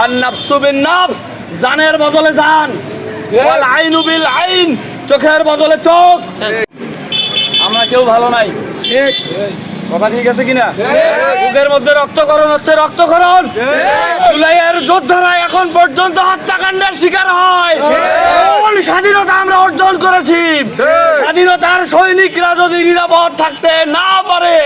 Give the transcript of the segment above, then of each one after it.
আর নাফসু বিন নাফস, জানের বদলে জান। ওয়াল আইনু বিল আইন, চোখের বদলে চোখ। আমরা কেউ ভালো নাই। কথা ঠিক আছে কিনা? বুকের মধ্যে রক্তকরণ হচ্ছে রক্তকরণ। জুলাইয়ের যোদ্ধারা এখন পর্যন্ত হত্যাকাণ্ডের শিকার হয়। স্বাধীনতা আমরা অর্জন করেছি। স্বাধীনতার সৈনিকরা যদি নিরাপদ থাকতে না পারে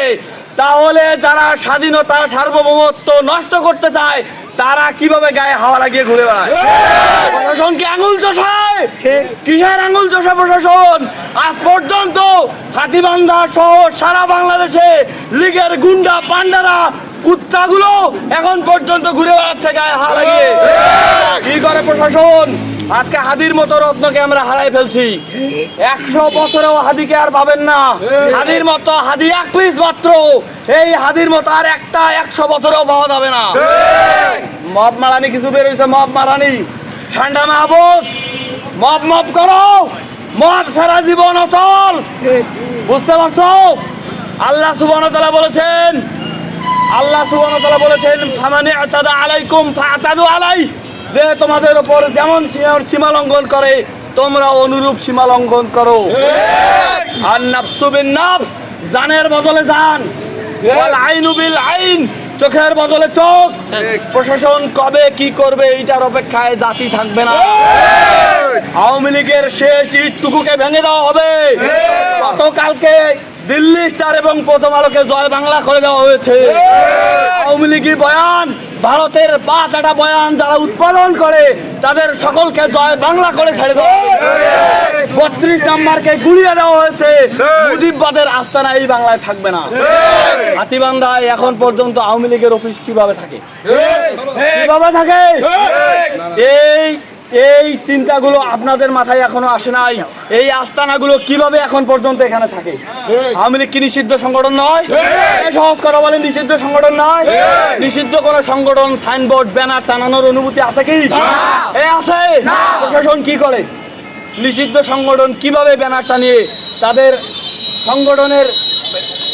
তাহলে যারা স্বাধীনতা সার্বভৌমত্ব নষ্ট করতে চায় তারা কীভাবে গায়ে হাওয়া লাগিয়ে ঘুরে বেড়ায়? প্রশাসন কি আঙুল চষায়? কিসের আঙুল চষা প্রশাসন? আজ পর্যন্ত হাতিবান্ধা সহ সারা বাংলাদেশে লীগের গুন্ডা পান্ডারা কুত্তাগুলো এখন পর্যন্ত ঘুরে বেড়াচ্ছে গায়ে হাওয়া লাগিয়ে। কি করে প্রশাসন? আজকে হাদির মতো রত্নকে আমরা হারাই ফেলছি। একশো বছরেও হাদিকে আর পাবেন না। হাদির মতো হাদি এক পিস মাত্র। এই হাদির মতো আর একটা একশো বছরেও পাওয়া যাবে না। মব মারানি, কিছু বের হয়েছে মব মারানি। ঠান্ডা মাহবুস মব মব করো। মব সারা জীবন অচল। বুঝতে পারছ? আল্লাহ সুবহান তাআলা বলেছেন, আল্লাহ সুবহান তাআলা বলেছেন ফামানি আতাদা আলাইকুম ফাতাদু আলাই যে তোমাদের উপর যেমন সীমা লঙ্ঘন করে তোমরা অনুরূপ সীমা লঙ্ঘন করো। আর নাফসু বিন নাফস জানের বদলে জান। ওয়াল আইনু চোখের বদলে চোখ। প্রশাসন কবে কি করবে এইটার অপেক্ষায় জাতি থাকবে না। আওয়ামী লীগের শেষ ইটটুকুকে ভেঙে দেওয়া হবে। গতকালকে দিল্লি স্টার এবং প্রথম আলোকে জয় বাংলা করে দেওয়া হয়েছে। আওয়ামী লীগের বয়ান ভারতের পাঁচ একটা বয়ান যারা উৎপাদন করে তাদের সকলকে জয় বাংলা করে ছেড়ে দেওয়া বত্রিশ নাম্বারকে গুলিয়ে দেওয়া হয়েছে। মুজিববাদের আস্তানা এই বাংলায় থাকবে না। হাতিবান্ধায় এখন পর্যন্ত আওয়ামী লীগের অফিস কীভাবে থাকে? কীভাবে থাকে? এই এই চিন্তাগুলো আপনাদের মাথায় এখনও আসে নাই। এই আস্তানাগুলো কীভাবে এখন পর্যন্ত এখানে থাকে? আওয়ামী লীগ কি নিষিদ্ধ সংগঠন নয়? সহজ কথা বলে নিষিদ্ধ সংগঠন নয়? নিষিদ্ধ কোন সংগঠন সাইনবোর্ড ব্যানার টানানোর অনুমতি আছে কি? এ আছে? প্রশাসন কি করে? নিষিদ্ধ সংগঠন কীভাবে ব্যানার টানিয়ে তাদের সংগঠনের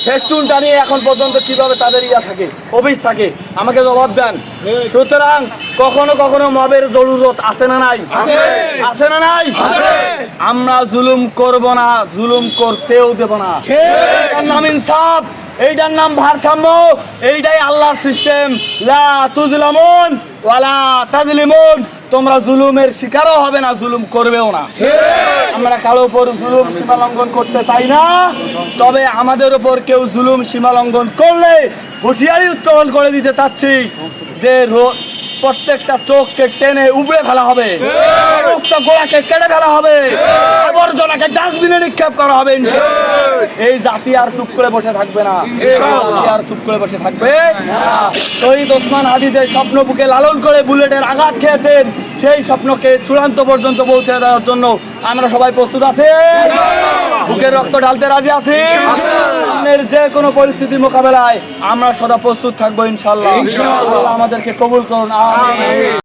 ফেস্টুন টানিয়ে এখন পর্যন্ত কীভাবে তাদের ইয়া থাকে অফিস থাকে আমাকে জবাব দেন। সুতরাং কখনো কখনো মবের জরুরত আছে না নাই? আছে। না নাই? আমরা জুলুম করব না জুলুম করতেও দেব না। এইটার নাম ইনসাফ এইটার নাম ভারসাম্য এইটাই আল্লাহর সিস্টেম লা তুজলামুন ওয়ালা তাজলিমুন। তোমরা জুলুমের শিকারও হবে না জুলুম করবেও না। আমরা কারও উপর জুলুম সীমা লঙ্ঘন করতে চাই না। তবে আমাদের উপর কেউ জুলুম সীমা লঙ্ঘন করলে হুঁশিয়ারি উচ্চারণ করে দিতে চাচ্ছি যে প্রত্যেকটা চোখকে টেনে উবড়ে ফেলা হবে। গোড়াকে কেটে ফেলা হবে। আবর্জনাকে ডাস্টবিনে নিক্ষেপ করা হবে এই জাতি আর চুপ করে বসে থাকবে না। জাতি আর চুপ করে বসে থাকবে। শহীদ ওসমান হাদি যে স্বপ্ন বুকে লালন করে বুলেটের আঘাত খেয়েছেন। সেই স্বপ্নকে চূড়ান্ত পর্যন্ত পৌঁছে দেওয়ার জন্য আমরা সবাই প্রস্তুত আছি। বুকের রক্ত ঢালতে রাজি আছি। সামনের যে কোনো পরিস্থিতি মোকাবেলায় আমরা সদা প্রস্তুত থাকব ইনশাল্লাহ আমাদেরকে কবুল করুন